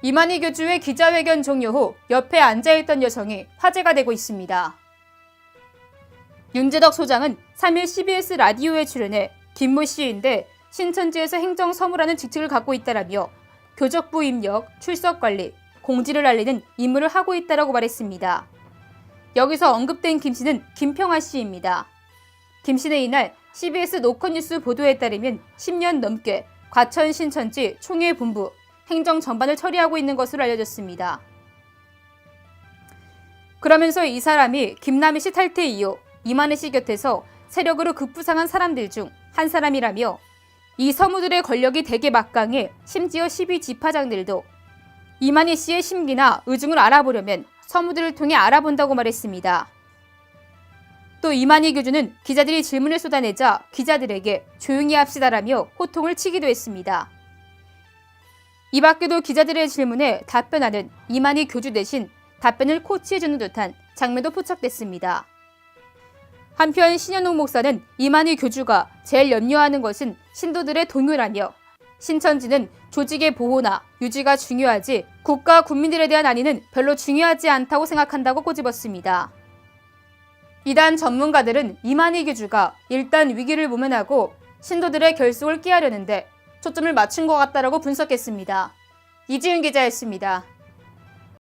이만희 교주의 기자회견 종료 후 옆에 앉아있던 여성이 화제가 되고 있습니다. 윤재덕 소장은 3일 CBS 라디오에 출연해 김모 씨인데 신천지에서 행정 서무라는 직책을 갖고 있다라며 교적부 입력, 출석 관리, 공지를 알리는 임무를 하고 있다라고 말했습니다. 여기서 언급된 김 씨는 김평아 씨입니다. 김 씨는 이날 CBS 노컷뉴스 보도에 따르면 10년 넘게 과천 신천지 총회 본부 행정 전반을 처리하고 있는 것으로 알려졌습니다. 그러면서 이 사람이 김남희 씨 탈퇴 이후 이만희 씨 곁에서 세력으로 급부상한 사람들 중 한 사람이라며 이 서무들의 권력이 대개 막강해 심지어 12 지파장들도 이만희 씨의 심기나 의중을 알아보려면 서무들을 통해 알아본다고 말했습니다. 또 이만희 교주는 기자들이 질문을 쏟아내자 기자들에게 조용히 합시다라며 호통을 치기도 했습니다. 이 밖에도 기자들의 질문에 답변하는 이만희 교주 대신 답변을 코치해주는 듯한 장면도 포착됐습니다. 한편 신현옥 목사는 이만희 교주가 제일 염려하는 것은 신도들의 동요라며 신천지는 조직의 보호나 유지가 중요하지 국가 국민들에 대한 안위는 별로 중요하지 않다고 생각한다고 꼬집었습니다. 이단 전문가들은 이만희 교주가 일단 위기를 모면하고 신도들의 결속을 깨하려는데 초점을 맞춘 것 같다라고 분석했습니다. 이지은 기자였습니다.